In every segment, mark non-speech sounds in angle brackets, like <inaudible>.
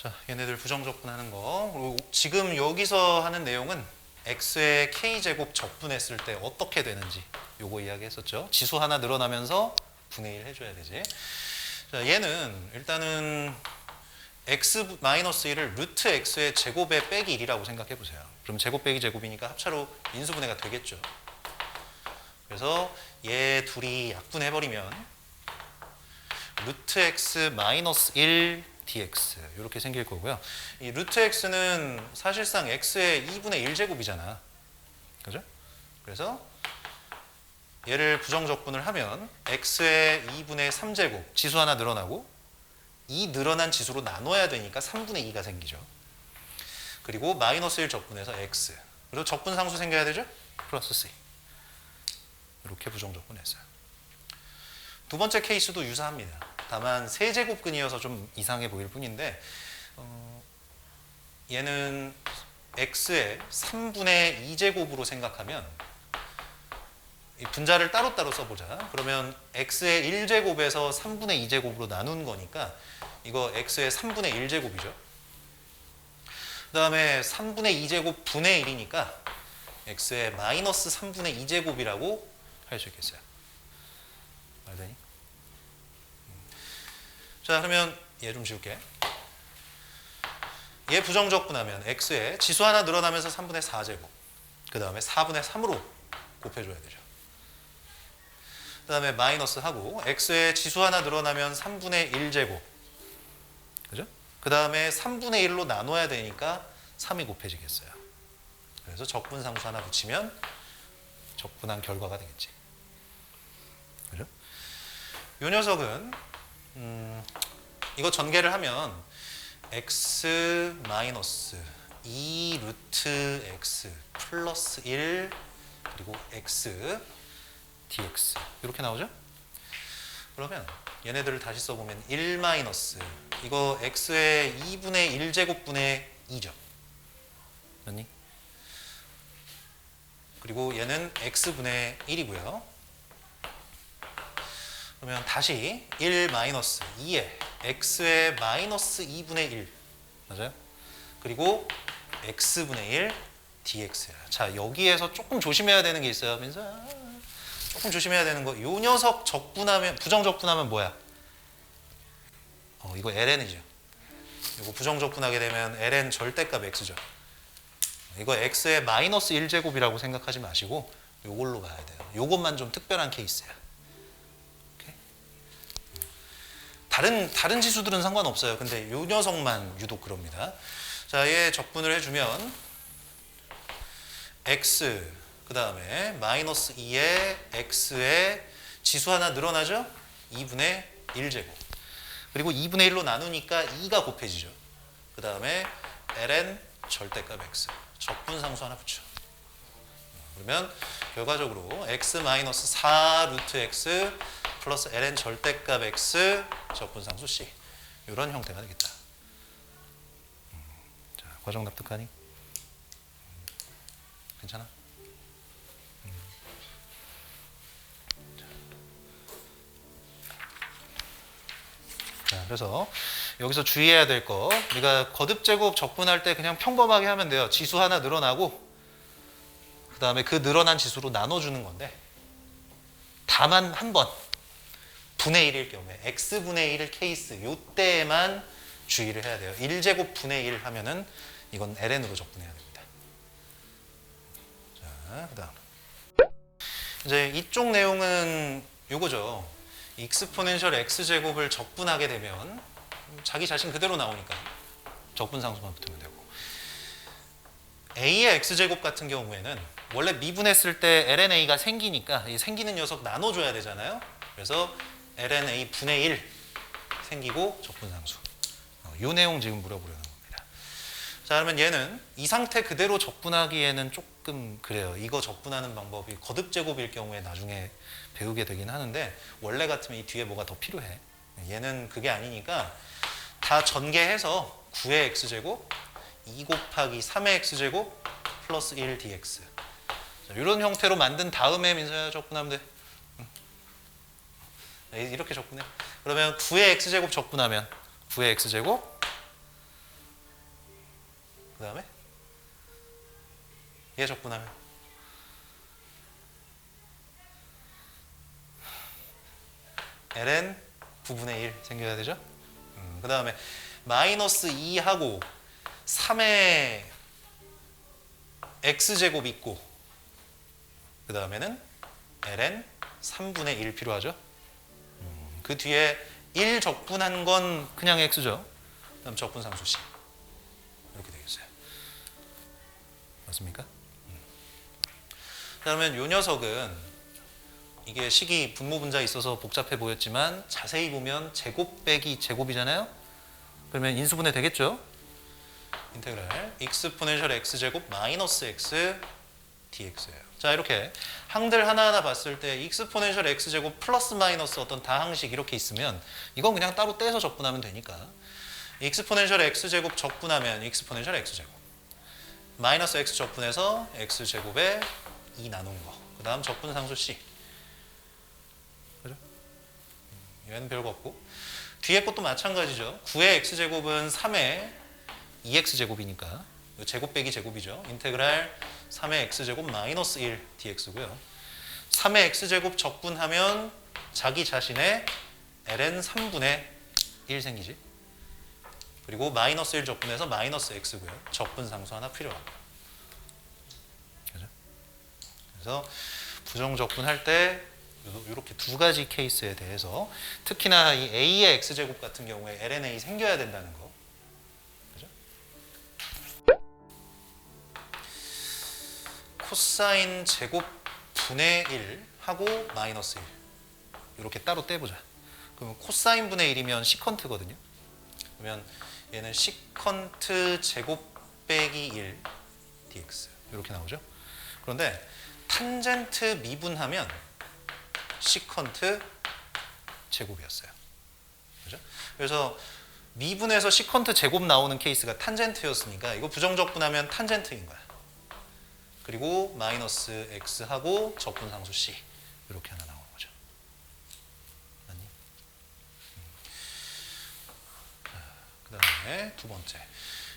자, 얘네들 부정적분하는 거. 그리고 지금 여기서 하는 내용은 x의 k 제곱 적분했을 때 어떻게 되는지 요거 이야기했었죠. 지수 하나 늘어나면서 분의 1 해줘야 되지. 자, 얘는 일단은 x 마이너스 1을 루트 x의 제곱에 빼기 1이라고 생각해 보세요. 그럼 제곱 빼기 제곱이니까 합차로 인수분해가 되겠죠. 그래서 얘 둘이 약분해 버리면 루트 x 마이너스 1 dx 이렇게 생길 거고요. 이 루트 x는 사실상 x의 2분의 1제곱이잖아. 그죠? 그래서 얘를 부정적분을 하면 x의 2분의 3제곱 지수 하나 늘어나고 이 늘어난 지수로 나눠야 되니까 3분의 2가 생기죠. 그리고 마이너스 1 적분해서 x 그리고 적분 상수 생겨야 되죠? 플러스 c 이렇게 부정적분했어요. 두 번째 케이스도 유사합니다. 다만 세제곱근이어서 좀 이상해 보일 뿐인데 어, 얘는 x의 3분의 2제곱으로 생각하면 이 분자를 따로따로 써보자. 그러면 x의 1제곱에서 3분의 2제곱으로 나눈 거니까 이거 x의 3분의 1제곱이죠. 그 다음에 3분의 2제곱 분의 1이니까 x의 마이너스 3분의 2제곱이라고 할 수 있겠어요. 말되니? 자 그러면 얘 좀 지울게. 얘 부정적 분하면 x에 지수 하나 늘어나면서 3분의 4제곱 그 다음에 4분의 3으로 곱해줘야 되죠. 그 다음에 마이너스 하고 x에 지수 하나 늘어나면 3분의 1제곱 그죠? 그 다음에 3분의 1로 나눠야 되니까 3이 곱해지겠어요. 그래서 적분 상수 하나 붙이면 적분한 결과가 되겠지. 그죠? 요 녀석은 음, 이거 전개를 하면 x 마이너스 2 루트 x 플러스 1 그리고 x dx 이렇게 나오죠? 그러면 얘네들을 다시 써보면 1 마이너스 이거 x의 2분의 1제곱분의 2죠. 맞니? 그리고 얘는 x분의 1이고요. 그러면 다시 1 마이너스 2에 x의 마이너스 2분의 1 맞아요? 그리고 x분의 1 dx야. 자 여기에서 조금 조심해야 되는 게 있어요. 민서 조금 조심해야 되는 거. 요 녀석 적분하면 부정 적분하면 뭐야? 어 이거 ln이죠. 이거 부정 적분하게 되면 ln 절대값 x죠. 이거 x의 마이너스 1제곱이라고 생각하지 마시고 요걸로 가야 돼요. 요것만 좀 특별한 케이스야. 다른 다른 지수들은 상관없어요. 근데 요 녀석만 유독 그럽니다. 자, 얘 적분을 해주면 x 그 다음에 마이너스 2에 x의 지수 하나 늘어나죠? 2분의 1제곱. 그리고 2분의 1로 나누니까 2가 곱해지죠. 그 다음에 ln 절대값 x. 적분 상수 하나 붙여. 그러면 결과적으로 x 마이너스 4 루트 x 플러스 ln 절대값 x 적분상수 c 이런 형태가 되겠다. 음, 자, 과정 납득하니? 음, 괜찮아? 음. 자, 그래서 여기서 주의해야 될 거, 우리가 거듭 제곱 적분할 때 그냥 평범하게 하면 돼요. 지수 하나 늘어나고, 그 다음에 그 늘어난 지수로 나눠주는 건데, 다만 한 번, 분의 1일 경우에, x분의 1 케이스, 요때만 주의를 해야 돼요. 1제곱 분의 1 하면은 이건 ln으로 적분해야 됩니다. 자, 그 다음. 이제 이쪽 내용은 요거죠. 익스포넨셜 x제곱을 적분하게 되면 자기 자신 그대로 나오니까 적분 상수만 붙으면 되고 a의 x제곱 같은 경우에는 원래 미분했을 때 lna가 생기니까 이 생기는 녀석 나눠줘야 되잖아요. 그래서 lna 분의 1 생기고 적분상수. 어, 요 내용 지금 물어보려는 겁니다. 자 그러면 얘는 이 상태 그대로 적분하기에는 조금 그래요. 이거 적분하는 방법이 거듭 제곱일 경우에 나중에 배우게 되긴 하는데 원래 같으면 이 뒤에 뭐가 더 필요해. 얘는 그게 아니니까 다 전개해서 9의 x제곱 2 곱하기 3의 x제곱 플러스 1 dx 자, 이런 형태로 만든 다음에 민서야 적분하면 돼. 응. 네, 이렇게 적분해. 그러면 9의 x제곱 적분하면 9의 x제곱 그 다음에 얘 적분하면 ln 9분의 1 생겨야 되죠? 음, 그 다음에 마이너스 2하고 3의 x제곱 있고 그 다음에는 ln 3분의 1 필요하죠? 음, 그 뒤에 1 적분한 건 그냥 x죠? 그 다음 적분 상수 c 이렇게 되겠어요 맞습니까? 음. 그러면 요 녀석은 이게 식이 분모 분자 있어서 복잡해 보였지만 자세히 보면 제곱 빼기 제곱이잖아요. 그러면 인수분해 되겠죠? 인테그랄 익스포넨셜 x 제곱 마이너스 x dx예요. 자 이렇게 항들 하나하나 봤을 때 익스포넨셜 x 제곱 플러스 마이너스 어떤 다항식 이렇게 있으면 이건 그냥 따로 떼서 적분하면 되니까 익스포넨셜 x 제곱 적분하면 익스포넨셜 x 제곱 마이너스 x 적분해서 x 제곱에 2 나눈 거. 그 다음 적분 상수 c. 그죠? 음, 얘는 별거 없고 뒤에 것도 마찬가지죠. 9의 x제곱은 3의 2x제곱이니까 제곱 빼기 제곱이죠. 인테그랄 3의 x제곱 마이너스 1 dx고요. 3의 x제곱 적분하면 자기 자신의 ln 3분의 1 생기지. 그리고 마이너스 1 적분해서 마이너스 x고요. 적분 상수 하나 필요합니다. 그죠? 그래서 부정 적분할 때 이렇게 두 가지 케이스에 대해서 특히나 이 a의 x 제곱 같은 경우에 ln a 생겨야 된다는 거. 코사인 제곱 분의 1 하고 마이너스 1 이렇게 따로 떼보자. 그러면 코사인 분의 1이면 시컨트거든요. 그러면 얘는 시컨트 제곱 빼기 1 dx 이렇게 나오죠. 그런데 탄젠트 미분하면 시컨트 제곱이었어요. 그죠? 그래서 미분에서 시컨트 제곱 나오는 케이스가 탄젠트였으니까 이거 부정적분하면 탄젠트인 거야. 그리고 마이너스 x하고 적분상수 c 이렇게 하나 나오는 거죠. 맞니? 그 다음에 두 번째.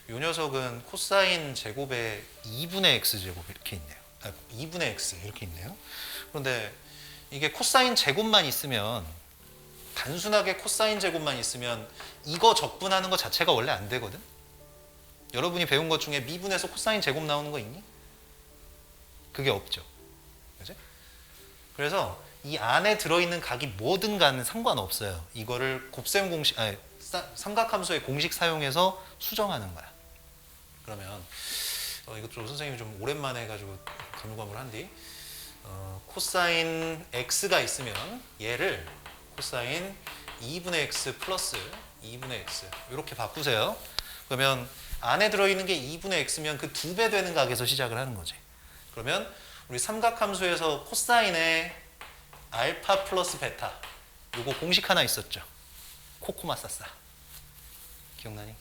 이 녀석은 코사인 제곱의 2분의 x 제곱 이렇게 있네요. 아, 2분의 x 이렇게 있네요. 그런데 이게 코사인 제곱만 있으면 단순하게 코사인 제곱만 있으면 이거 적분하는 것 자체가 원래 안 되거든. 여러분이 배운 것 중에 미분에서 코사인 제곱 나오는 거 있니? 그게 없죠. 그지? 그래서 이 안에 들어있는 각이 뭐든 간 상관없어요. 이거를 곱셈 공식, 아니, 사- 삼각함수의 공식 사용해서 수정하는 거야. 그러면 어, 이것 좀 선생님이 좀 오랜만에 해가지고 가물가물한디 어, 코사인 x가 있으면 얘를 코사인 2분의 x 플러스 2분의 x 이렇게 바꾸세요. 그러면 안에 들어있는 게 2분의 x면 그 두 배 되는 각에서 시작을 하는 거지. 그러면 우리 삼각함수에서 코사인의 알파 플러스 베타 요거 공식 하나 있었죠. 코코마사사 기억나니?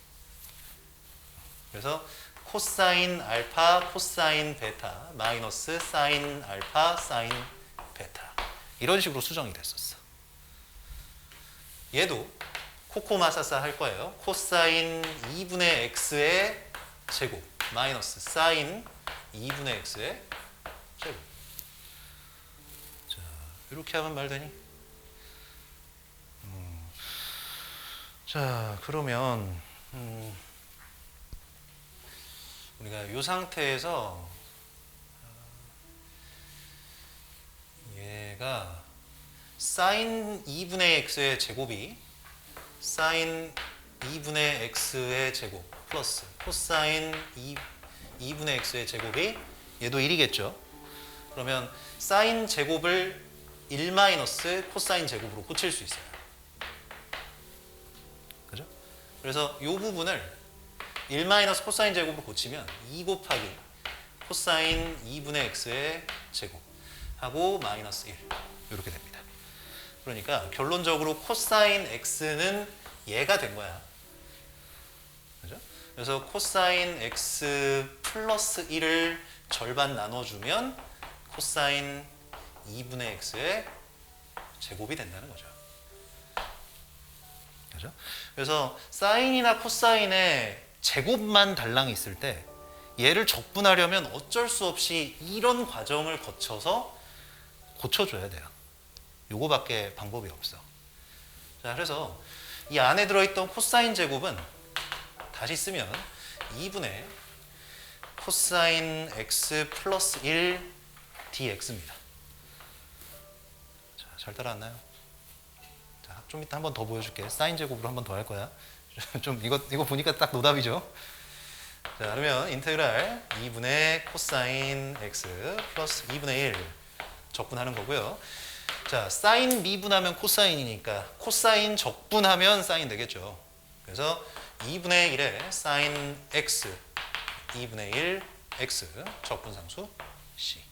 그래서 코사인 알파 코사인 베타 마이너스 사인 알파 사인 베타 이런 식으로 수정이 됐었어. 얘도 코코마사사 할 거예요. 코사인 2분의 x의 제곱 마이너스 사인 2분의 x의 제곱. 자 이렇게 하면 말 되니? 음, 자 그러면 음, 우리가 이 상태에서 어, 얘가 사인 2분의 x의 제곱이 사인 2분의 x의 제곱 플러스 코사인 2, 2분의 x의 제곱이 얘도 1이겠죠. 그러면 사인 제곱을 1 마이너스 코사인 제곱으로 고칠 수 있어요. 그죠? 그래서 이 부분을 1 마이너스 코사인 제곱으로 고치면 2 곱하기 코사인 2분의 x의 제곱 하고 마이너스 1 이렇게 됩니다. 그러니까 결론적으로 코사인 x는 얘가 된 거야. 그래서 코사인 x 플러스 1을 절반 나눠주면 코사인 2분의 x의 제곱이 된다는 거죠. 그죠? 그래서 사인이나 코사인의 제곱만 달랑 있을 때 얘를 적분하려면 어쩔 수 없이 이런 과정을 거쳐서 고쳐줘야 돼요. 요거밖에 방법이 없어. 자, 그래서 이 안에 들어있던 코사인 제곱은 다시 쓰면 2분의 코사인 x 플러스 1 dx입니다. 자, 잘 따라왔나요? 자, 좀 이따 한 번 더 보여줄게. 사인 제곱으로 한 번 더 할 거야. <laughs> 좀 이거 이거 보니까 딱 노답이죠. 자, 그러면 인테그랄 2분의 코사인 x 플러스 2분의 1 적분하는 거고요. 자, 사인 미분하면 코사인이니까 코사인 적분하면 사인 되겠죠. 그래서 2분의 1에 사인 x 2분의 1 x 적분상수 c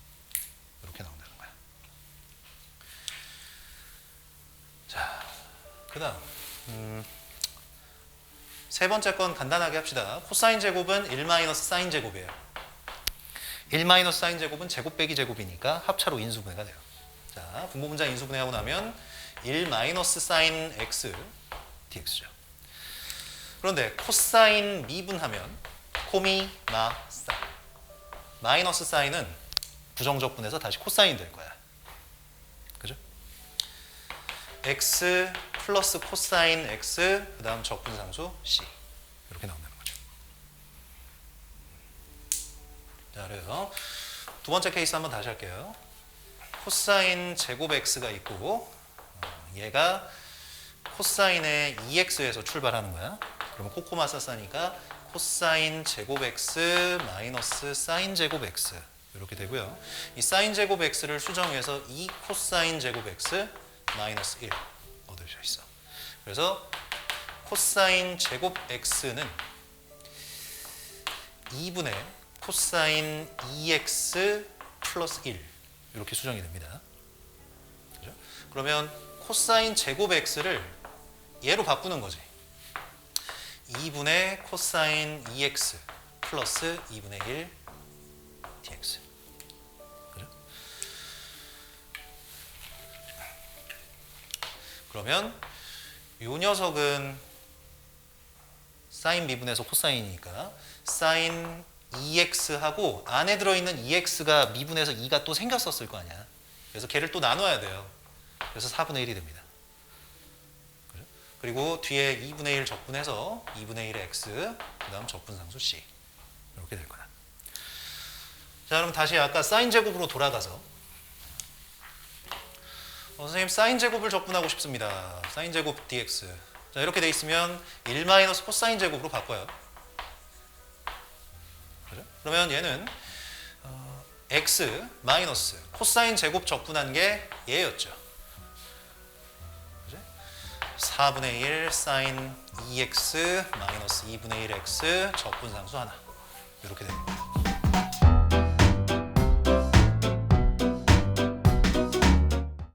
이렇게 나온다는 거야. 자, 그다음 음, 세 번째 건 간단하게 합시다. 코사인 제곱은 1 마이너스 사인 제곱이에요. 1 마이너스 사인 제곱은 제곱 빼기 제곱이니까 합차로 인수분해가 돼요. 자, 분모 분자 인수분해하고 나면 1 마이너스 사인 x dx죠. 그런데 코사인 미분하면 코미 마사 마이너스 사인은 부정적 분해서 다시 코사인 될 거야. 그죠? x 플러스 코사인 x 그다음 적분상수 c 이렇게 나온다는 거죠. 자, 그래서 두 번째 케이스 한번 다시 할게요. 코사인 제곱 x가 있고 어, 얘가 코사인의 2x에서 출발하는 거야. 그러면 코코마사사니까 코사인 제곱 x 마이너스 사인 제곱 x 이렇게 되고요. 이 사인 제곱 x를 수정해서 2 코사인 제곱 x 마이너스 1 얻을 수 있어. 그래서 코사인 제곱 x는 2분의 코사인 2x 플러스 1 이렇게 수정이 됩니다. 그죠? 그러면 코사인 제곱 x를 얘로 바꾸는 거지. 2분의 코사인 2x 플러스 2분의 1 dx. 그러면 요 녀석은 사인 미분에서 코사인이니까 사인 2x하고 안에 들어있는 2x가 미분해서 2가 또 생겼었을 거 아니야. 그래서 걔를 또 나눠야 돼요. 그래서 4분의 1이 됩니다. 그리고 뒤에 2분의 1 적분해서 2분의 1의 x 그 다음 적분상수 c 이렇게 될 거야. 자 그럼 다시 아까 사인 제곱으로 돌아가서 어, 선생님 사인 제곱을 적분하고 싶습니다. 사인 제곱 dx 자 이렇게 돼 있으면 1 마이너스 코사인 제곱으로 바꿔요. 그죠? 그러면 얘는 어, x 마이너스 코사인 제곱 적분한 게 얘였죠. 4분의 1 사인 2x 마이너스 2분의 1x 적분상수 하나 이렇게 거예요.